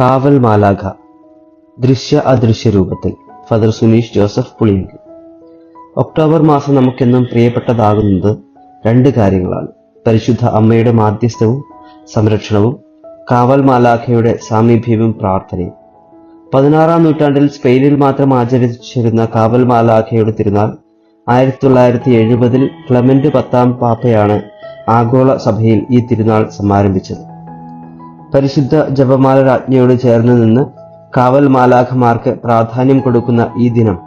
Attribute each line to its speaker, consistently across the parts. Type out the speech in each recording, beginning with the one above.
Speaker 1: കാവൽ മാലാഖ ദൃശ്യ അദൃശ്യ രൂപത്തിൽ ഫാദർ സുനീഷ് ജോസഫ് പുളിങ്ക് ഒക്ടോബർ മാസം നമുക്കെന്നും പ്രിയപ്പെട്ടതാകുന്നത് രണ്ട് കാര്യങ്ങളാണ്. പരിശുദ്ധ അമ്മയുടെ മാധ്യസ്ഥവും സംരക്ഷണവും കാവൽ മാലാഖയുടെ സാമീപ്യവും പ്രാർത്ഥനയും. പതിനാറാം നൂറ്റാണ്ടിൽ സ്പെയിനിൽ മാത്രം ആചരിച്ചിരുന്ന കാവൽ മാലാഖയുടെ തിരുനാൾ ആയിരത്തി തൊള്ളായിരത്തി എഴുപതിൽ ക്ലമന്റ് പത്താം പാപ്പയാണ് ആഗോള സഭയിൽ ഈ തിരുനാൾ സമാരംഭിച്ചത്. പരിശുദ്ധ ജപമാല രാജ്ഞയോട് ചേർന്ന് നിന്ന് കാവൽ മാലാഖമാർക്ക് പ്രാധാന്യം കൊടുക്കുന്ന ഈ ദിനം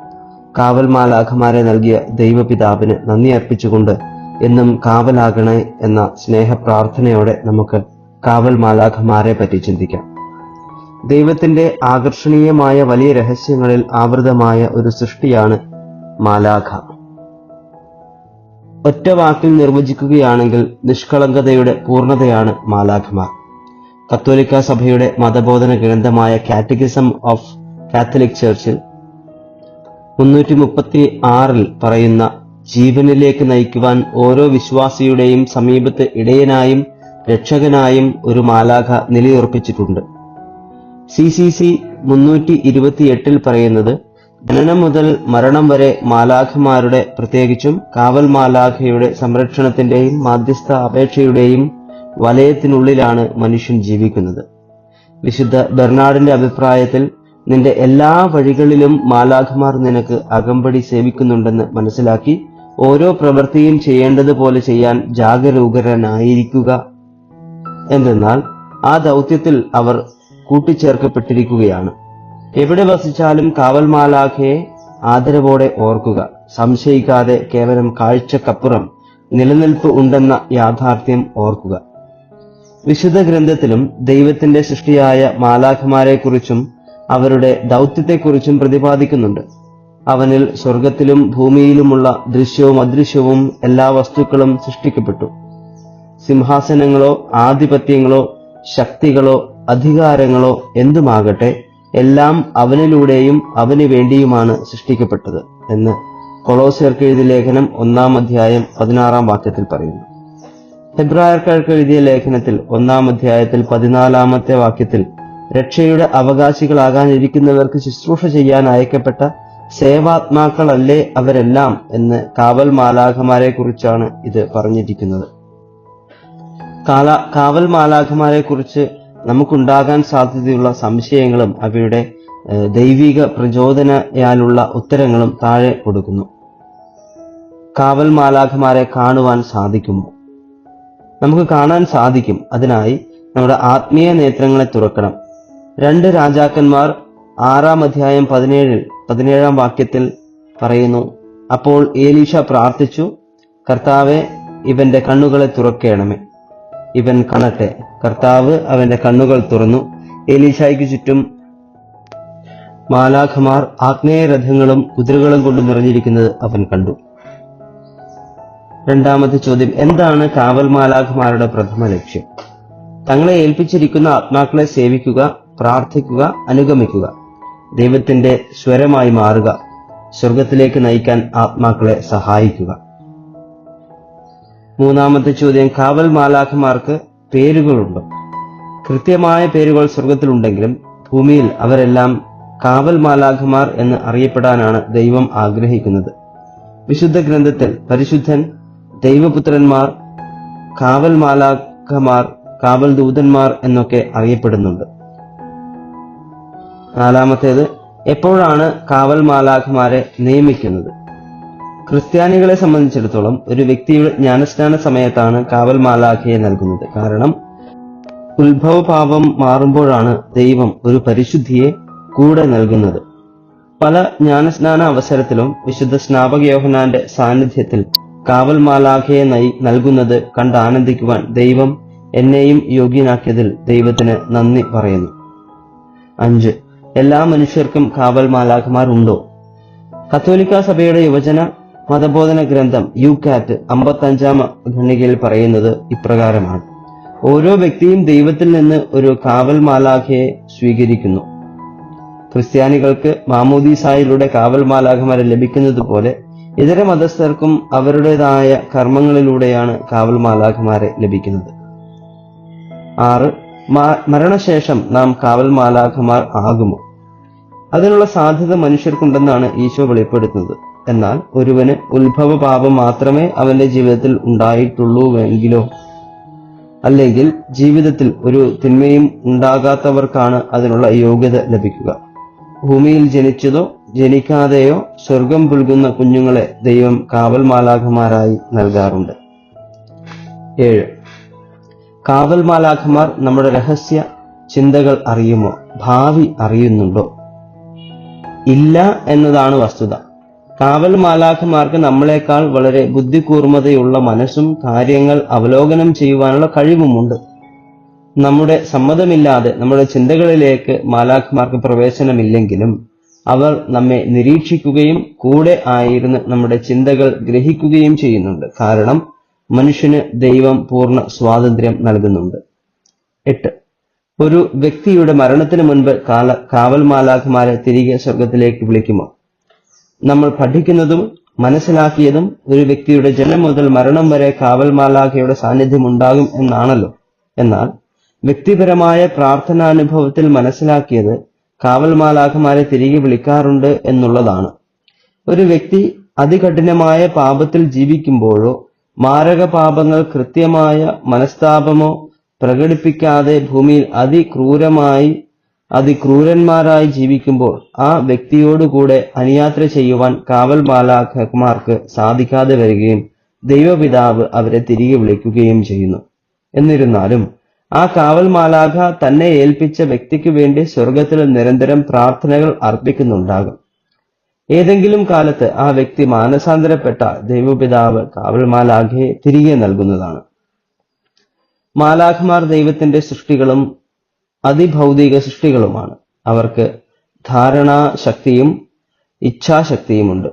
Speaker 1: കാവൽ മാലാഖമാരെ നൽകിയ ദൈവപിതാവിന് നന്ദി അർപ്പിച്ചുകൊണ്ട് എന്നും കാവലാകണേ എന്ന സ്നേഹ പ്രാർത്ഥനയോടെ നമുക്ക് കാവൽ മാലാഖമാരെ പറ്റി ചിന്തിക്കാം. ദൈവത്തിന്റെ ആകർഷണീയമായ വലിയ രഹസ്യങ്ങളിൽ ആവൃതമായ ഒരു സൃഷ്ടിയാണ് മാലാഖ. ഒറ്റ വാക്കിൽ നിർവചിക്കുകയാണെങ്കിൽ നിഷ്കളങ്കതയുടെ പൂർണതയാണ് മാലാഖമാർ. കത്തോലിക്ക സഭയുടെ മതബോധന ഗ്രന്ഥമായ കാറ്റഗിസം ഓഫ് കാത്തലിക് ചർച്ചിൽ മുന്നൂറ്റി മുപ്പത്തി ആറിൽ പറയുന്ന ജീവനിലേക്ക് നയിക്കുവാൻ ഓരോ വിശ്വാസിയുടെയും സമീപത്ത് ഇടയനായും രക്ഷകനായും ഒരു മാലാഖ നിലയുറപ്പിച്ചിട്ടുണ്ട്. സി സി സി മുന്നൂറ്റി ഇരുപത്തിയെട്ടിൽ പറയുന്നത് ജനനം മുതൽ മരണം വരെ മാലാഖമാരുടെ പ്രത്യേകിച്ചും കാവൽ മാലാഖയുടെ സംരക്ഷണത്തിന്റെയും മാധ്യസ്ഥ അപേക്ഷയുടെയും വലയത്തിനുള്ളിലാണ് മനുഷ്യൻ ജീവിക്കുന്നത്. വിശുദ്ധ ബെർണാഡിന്റെ അഭിപ്രായത്തിൽ നിന്റെ എല്ലാ വഴികളിലും മാലാഖമാർ നിനക്ക് അകമ്പടി സേവിക്കുന്നുണ്ടെന്ന് മനസ്സിലാക്കി ഓരോ പ്രവൃത്തിയും ചെയ്യേണ്ടതുപോലെ ചെയ്യാൻ ജാഗരൂകരനായിരിക്കുക. എന്തെന്നാൽ ആ ദൗത്യത്തിൽ അവർ കൂട്ടിച്ചേർക്കപ്പെട്ടിരിക്കുകയാണ്. എവിടെ വസിച്ചാലും കാവൽ മാലാഖയെ ആദരവോടെ ഓർക്കുക. സംശയിക്കാതെ കേവലം കാഴ്ചക്കപ്പുറം നിലനിൽപ്പ് ഉണ്ടെന്ന യാഥാർത്ഥ്യം ഓർക്കുക. വിശുദ്ധ ഗ്രന്ഥത്തിലും ദൈവത്തിന്റെ സൃഷ്ടിയായ മാലാഖമാരെക്കുറിച്ചും അവരുടെ ദൗത്യത്തെക്കുറിച്ചും പ്രതിപാദിക്കുന്നുണ്ട്. അവനിൽ സ്വർഗത്തിലും ഭൂമിയിലുമുള്ള ദൃശ്യവും അദൃശ്യവും എല്ലാ വസ്തുക്കളും സൃഷ്ടിക്കപ്പെട്ടു. സിംഹാസനങ്ങളോ ആധിപത്യങ്ങളോ ശക്തികളോ അധികാരങ്ങളോ എന്തുമാകട്ടെ എല്ലാം അവനിലൂടെയും അവന് വേണ്ടിയുമാണ് സൃഷ്ടിക്കപ്പെട്ടത് എന്ന് കൊളോസിയർക്ക് എഴുതിയ ലേഖനം ഒന്നാം അധ്യായം പതിനാറാം വാക്യത്തിൽ പറയുന്നു. ഹെബ്രായർക്കാർക്ക് എഴുതിയ ലേഖനത്തിൽ ഒന്നാം അധ്യായത്തിൽ പതിനാലാമത്തെ വാക്യത്തിൽ രക്ഷയുടെ അവകാശികളാകാനിരിക്കുന്നവർക്ക് ശുശ്രൂഷ ചെയ്യാൻ അയക്കപ്പെട്ട സേവാത്മാക്കളല്ലേ അവരെല്ലാം എന്ന് കാവൽ മാലാഖമാരെ കുറിച്ചാണ് ഇത് പറഞ്ഞിരിക്കുന്നത്. കാല കാവൽ മാലാഖമാരെ കുറിച്ച് നമുക്കുണ്ടാകാൻ സാധ്യതയുള്ള സംശയങ്ങളും അവയുടെ ദൈവിക പ്രചോദനയാലുള്ള ഉത്തരങ്ങളും താഴെ കൊടുക്കുന്നു. കാവൽ മാലാഖമാരെ കാണുവാൻ സാധിക്കുമോ? നമുക്ക് കാണാൻ സാധിക്കും. അതിനായി നമ്മുടെ ആത്മീയ നേത്രങ്ങളെ തുറക്കണം. രണ്ട് രാജാക്കന്മാർ ആറാം അധ്യായം പതിനേഴിൽ പതിനേഴാം വാക്യത്തിൽ പറയുന്നു അപ്പോൾ ഏലീഷ പ്രാർത്ഥിച്ചു കർത്താവെ ഇവന്റെ കണ്ണുകളെ തുറക്കണമേ. ഇവൻ കാണട്ടെ. കർത്താവ് അവന്റെ കണ്ണുകൾ തുറന്നു. ഏലീഷായ്ക്ക് ചുറ്റും മാലാഖമാർ ആഗ്നേയ രഥങ്ങളും കുതിരകളും കൊണ്ട് നിറഞ്ഞിരിക്കുന്നത് അവൻ കണ്ടു. രണ്ടാമത്തെ ചോദ്യം എന്താണ് കാവൽ മാലാഖമാരുടെ പ്രഥമ ലക്ഷ്യം? തങ്ങളെ ഏൽപ്പിച്ചിരിക്കുന്ന ആത്മാക്കളെ സേവിക്കുക പ്രാർത്ഥിക്കുക അനുഗമിക്കുക. ദൈവത്തിന്റെ സ്വരമായി മാറുക. സ്വർഗത്തിലേക്ക് നയിക്കാൻ ആത്മാക്കളെ സഹായിക്കുക. മൂന്നാമത്തെ ചോദ്യം കാവൽ മാലാഖമാർക്ക് പേരുകളുണ്ടോ? കൃത്യമായ പേരുകൾ സ്വർഗത്തിലുണ്ടെങ്കിലും ഭൂമിയിൽ അവരെല്ലാം കാവൽ മാലാഖമാർ എന്ന് അറിയപ്പെടാനാണ് ദൈവം ആഗ്രഹിക്കുന്നത്. വിശുദ്ധ ഗ്രന്ഥത്തിൽ പരിശുദ്ധൻ ദൈവപുത്രന്മാർ കാവൽ മാലാഖമാർ കാവൽ ദൂതന്മാർ എന്നൊക്കെ അറിയപ്പെടുന്നുണ്ട്. നാലാമത്തേത് എപ്പോഴാണ് കാവൽ മാലാഖമാരെ നിയമിക്കുന്നത്? ക്രിസ്ത്യാനികളെ സംബന്ധിച്ചിടത്തോളം ഒരു വ്യക്തിയുടെ ജ്ഞാനസ്നാന സമയത്താണ് കാവൽ മാലാഖയെ നൽകുന്നത്. കാരണം ഉത്ഭവഭാവം മാറുമ്പോഴാണ് ദൈവം ഒരു പരിശുദ്ധിയെ കൂടെ നൽകുന്നത്. പല ജ്ഞാനസ്നാന അവസരത്തിലും വിശുദ്ധ സ്നാപക യോഹനാന്റെ സാന്നിധ്യത്തിൽ കാവൽ മാലാഖയെ നയി നൽകുന്നത് കണ്ട് ആനന്ദിക്കുവാൻ ദൈവം എന്നെയും യോഗ്യനാക്കിയതിൽ ദൈവത്തിന് നന്ദി പറയുന്നു. അഞ്ച്. എല്ലാ മനുഷ്യർക്കും കാവൽ മാലാഖമാർ ഉണ്ടോ? കത്തോലിക്ക സഭയുടെ യുവജന മതബോധന ഗ്രന്ഥം യു കാറ്റ് അമ്പത്തഞ്ചാം ഖണ്ഡികയിൽ പറയുന്നത് ഇപ്രകാരമാണ്. ഓരോ വ്യക്തിയും ദൈവത്തിൽ നിന്ന് ഒരു കാവൽ മാലാഖയെ സ്വീകരിക്കുന്നു. ക്രിസ്ത്യാനികൾക്ക് മാമോദീസായിലൂടെ കാവൽ മാലാഖമാരെ ലഭിക്കുന്നത് പോലെ ഇതര മതസ്ഥർക്കും അവരുടേതായ കർമ്മങ്ങളിലൂടെയാണ് കാവൽ മാലാഖമാരെ ലഭിക്കുന്നത്. ആറ് മരണശേഷം നാം കാവൽ മാലാഖമാർ ആകുമോ? അതിനുള്ള സാധ്യത മനുഷ്യർക്കുണ്ടെന്നാണ് ഈശോ വെളിപ്പെടുത്തുന്നത്. എന്നാൽ ഒരുവന് ഉത്ഭവ പാപം മാത്രമേ അവന്റെ ജീവിതത്തിൽ ഉണ്ടായിട്ടുള്ളൂവെങ്കിലോ അല്ലെങ്കിൽ ജീവിതത്തിൽ ഒരു തിന്മയും ഉണ്ടാകാത്തവർക്കാണ് അതിനുള്ള യോഗ്യത ലഭിക്കുക. ഭൂമിയിൽ ജനിച്ചതോ ജനിക്കാതെയോ സ്വർഗം പുൽകുന്ന കുഞ്ഞുങ്ങളെ ദൈവം കാവൽ മാലാഖമാരായി നൽകാറുണ്ട്. ഏഴ്. കാവൽ മാലാഖമാർ നമ്മുടെ രഹസ്യ ചിന്തകൾ അറിയുമോ? ഭാവി അറിയുന്നുണ്ടോ? ഇല്ല എന്നതാണ് വസ്തുത. കാവൽ മാലാഖമാർക്ക് നമ്മളെക്കാൾ വളരെ ബുദ്ധികൂർമ്മതയുള്ള മനസ്സും കാര്യങ്ങൾ അവലോകനം ചെയ്യുവാനുള്ള കഴിവുമുണ്ട്. നമ്മുടെ സമ്മതമില്ലാതെ നമ്മുടെ ചിന്തകളിലേക്ക് മാലാഖമാർക്ക് പ്രവേശനമില്ലെങ്കിലും അവർ നമ്മെ നിരീക്ഷിക്കുകയും കൂടെ ആയിരുന്ന് നമ്മുടെ ചിന്തകൾ ഗ്രഹിക്കുകയും ചെയ്യുന്നുണ്ട്. കാരണം മനുഷ്യന് ദൈവം പൂർണ സ്വാതന്ത്ര്യം നൽകുന്നുണ്ട്. എട്ട്. ഒരു വ്യക്തിയുടെ മരണത്തിന് മുൻപ് കാല കാവൽ തിരികെ സ്വർഗത്തിലേക്ക് വിളിക്കുമോ? നമ്മൾ പഠിക്കുന്നതും മനസ്സിലാക്കിയതും ഒരു വ്യക്തിയുടെ ജനം മുതൽ മരണം വരെ കാവൽമാലാഖയുടെ സാന്നിധ്യം ഉണ്ടാകും എന്നാണല്ലോ. എന്നാൽ വ്യക്തിപരമായ പ്രാർത്ഥനാനുഭവത്തിൽ മനസ്സിലാക്കിയത് കാവൽ മാലാഖമാരെ തിരികെ വിളിക്കാറുണ്ട് എന്നുള്ളതാണ്. ഒരു വ്യക്തി അതികഠിനമായ പാപത്തിൽ ജീവിക്കുമ്പോഴോ മാരക പാപങ്ങൾ കൃത്യമായ മനസ്താപമോ പ്രകടിപ്പിക്കാതെ ഭൂമിയിൽ അതിക്രൂരമായി അതിക്രൂരന്മാരായി ജീവിക്കുമ്പോൾ ആ വ്യക്തിയോടുകൂടെ അനുയാത്ര ചെയ്യുവാൻ കാവൽ മാലാഖമാർക്ക് സാധിക്കാതെ വരികയും ദൈവപിതാവ് അവരെ തിരികെ വിളിക്കുകയും ചെയ്യുന്നു. എന്നിരുന്നാലും ആ കാവൽ മാലാഖ തന്നെ ഏൽപ്പിച്ച വ്യക്തിക്ക് വേണ്ടി സ്വർഗത്തിൽ നിരന്തരം പ്രാർത്ഥനകൾ അർപ്പിക്കുന്നുണ്ടാകും. ഏതെങ്കിലും കാലത്ത് ആ വ്യക്തി മാനസാന്തരപ്പെട്ട ദൈവപിതാവ് കാവൽ മാലാഖയെ തിരികെ നൽകുന്നതാണ്. മാലാഖമാർ ദൈവത്തിന്റെ സൃഷ്ടികളും അതിഭൗതിക സൃഷ്ടികളുമാണ്. അവർക്ക് ധാരണാശക്തിയും ഇച്ഛാശക്തിയുമുണ്ട്.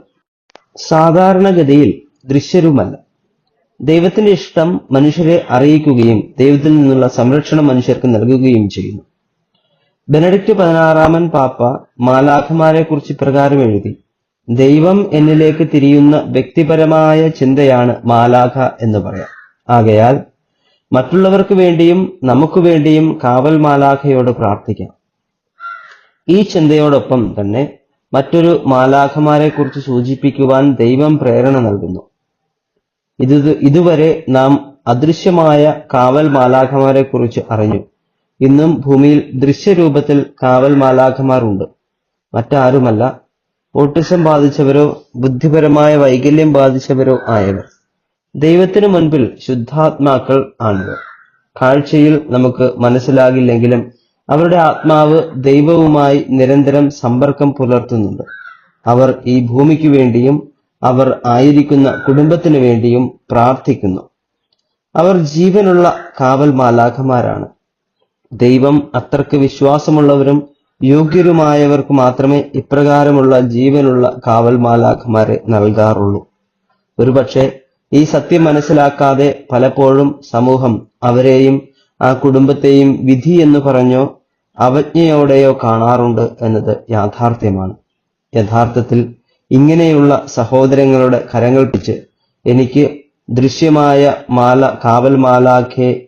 Speaker 1: സാധാരണഗതിയിൽ ദൃശ്യരുമല്ല. ദൈവത്തിന്റെ ഇഷ്ടം മനുഷ്യരെ അറിയിക്കുകയും ദൈവത്തിൽ നിന്നുള്ള സംരക്ഷണം മനുഷ്യർക്ക് നൽകുകയും ചെയ്യുന്നു. ബെനഡിക്റ്റ് പതിനാറാമൻ പാപ്പ മാലാഖമാരെ കുറിച്ച് ഇപ്രകാരം എഴുതി ദൈവം എന്നിലേക്ക് തിരിയുന്ന വ്യക്തിപരമായ ചിന്തയാണ് മാലാഖ എന്ന് പറയാം. ആകയാൽ മറ്റുള്ളവർക്ക് വേണ്ടിയും നമുക്ക് വേണ്ടിയും കാവൽ മാലാഖയോട് പ്രാർത്ഥിക്കാം. ഈ ചിന്തയോടൊപ്പം തന്നെ മറ്റൊരു മാലാഖമാരെ കുറിച്ച് സൂചിപ്പിക്കുവാൻ ദൈവം പ്രേരണ നൽകുന്നു. ഇത് ഇതുവരെ നാം അദൃശ്യമായ കാവൽ മാലാഖമാരെ കുറിച്ച് അറിഞ്ഞു. ഇന്നും ഭൂമിയിൽ ദൃശ്യരൂപത്തിൽ കാവൽ മാലാഖമാരുണ്ട്. മറ്റാരുമല്ല. ഓട്ടിസം ബാധിച്ചവരോ ബുദ്ധിപരമായ വൈകല്യം ബാധിച്ചവരോ ആയവർ. ദൈവത്തിനു മുൻപിൽ ശുദ്ധാത്മാക്കൾ ആണിവർ. കാഴ്ചയിൽ നമുക്ക് മനസ്സിലാകില്ലെങ്കിലും അവരുടെ ആത്മാവ് ദൈവവുമായി നിരന്തരം സമ്പർക്കം പുലർത്തുന്നുണ്ട്. അവർ ഈ ഭൂമിക്ക് വേണ്ടിയും അവർ ആയിരിക്കുന്ന കുടുംബത്തിനു വേണ്ടിയും പ്രാർത്ഥിക്കുന്നു. അവർ ജീവനുള്ള കാവൽ മാലാഖമാരാണ്. ദൈവം അത്രയ്ക്ക് വിശ്വാസമുള്ളവരും യോഗ്യരുമായവർക്ക് മാത്രമേ ഇപ്രകാരമുള്ള ജീവനുള്ള കാവൽ മാലാഖമാരെ നൽകാറുള്ളൂ. ഒരുപക്ഷെ ഈ സത്യം മനസ്സിലാക്കാതെ പലപ്പോഴും സമൂഹം അവരെയും ആ കുടുംബത്തെയും വിധി എന്ന് പറഞ്ഞോ അവജ്ഞയോടെയോ കാണാറുണ്ട് എന്നത് യാഥാർത്ഥ്യമാണ്. യഥാർത്ഥത്തിൽ ഇങ്ങനെയുള്ള സഹോദരങ്ങളുടെ കരങ്ങൾ പിടിച്ച് എനിക്ക് ദൃശ്യമായ മാല കാവൽ മാലാഖെ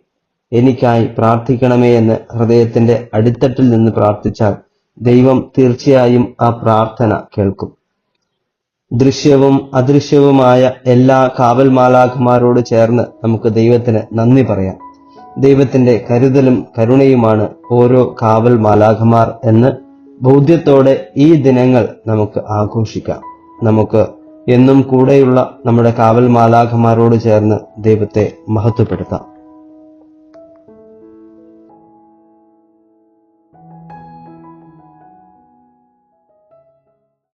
Speaker 1: എനിക്കായി പ്രാർത്ഥിക്കണമേ എന്ന് ഹൃദയത്തിന്റെ അടിത്തട്ടിൽ നിന്ന് പ്രാർത്ഥിച്ചാൽ ദൈവം തീർച്ചയായും ആ പ്രാർത്ഥന കേൾക്കും. ദൃശ്യവും അദൃശ്യവുമായ എല്ലാ കാവൽ മാലാഖമാരോട് ചേർന്ന് നമുക്ക് ദൈവത്തിന് നന്ദി പറയാം. ദൈവത്തിന്റെ കരുതലും കരുണയുമാണ് ഓരോ കാവൽ മാലാഖമാർ എന്ന് ബോധ്യത്തോടെ ഈ ദിനങ്ങൾ നമുക്ക് ആഘോഷിക്കാം. നമുക്ക് എന്നും കൂടെയുള്ള നമ്മുടെ കാവൽ മാലാഖമാരോട് ചേർന്ന് ദൈവത്തെ മഹത്വപ്പെടുത്താം.